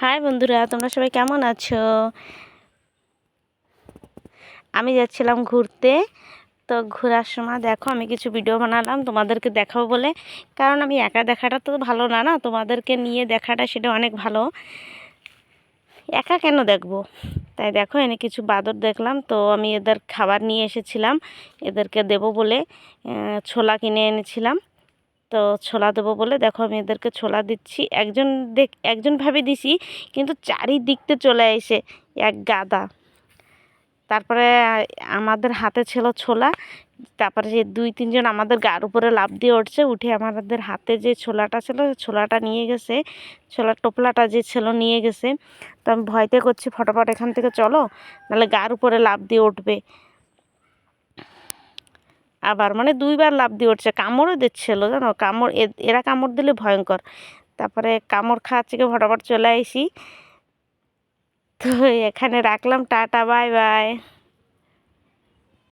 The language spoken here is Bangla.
হাই বন্ধুরা, তোমরা সবাই কেমন আছো? আমি যাচ্ছিলাম ঘুরতে। তো ঘোরার সময় দেখো, আমি কিছু ভিডিও বানালাম, তোমাদেরকে দেখাবো বলে। কারণ আমি একা দেখাটা তো ভালো না না? তোমাদেরকে নিয়ে দেখাটা সেটা অনেক ভালো। একা কেন দেখব? তাই দেখো, এনে কিছু বাদর দেখলাম। তো আমি এদের খাবার নিয়ে এসেছিলাম, এদেরকে দেব বলে ছোলা কিনে এনেছিলাম। তো ছোলা দেবো বলে দেখো আমি এদেরকে ছোলা দিচ্ছি। একজন দেখ, একজন ভাবে দিছি, কিন্তু চারিদিকতে চলে এসে এক গাদা। তারপরে আমাদের হাতে ছিল ছোলা, তারপরে যে দুই, তিনজন আমাদের গার উপরে লাভ দিয়ে উঠছে, উঠে আমাদের হাতে যে ছোলাটা ছিল, ছোলাটা নিয়ে গেছে ছোলার টোপলাটা যে ছিল নিয়ে গেছে। তো আমি ভয়তে করছি, ফটোফট এখান থেকে চলো, নাহলে গার উপরে লাভ দিয়ে উঠবে। আবার মানে দুইবার লাভ দিয়ে উঠছে, কামড়ও দিচ্ছিল, জানো? কামড় এরা কামড় দিলে ভয়ঙ্কর। তারপরে কামড় খাওয়ার থেকে ফটাফট চলে আইসি। তো এখানে রাখলাম, টাটা, বাই বাই।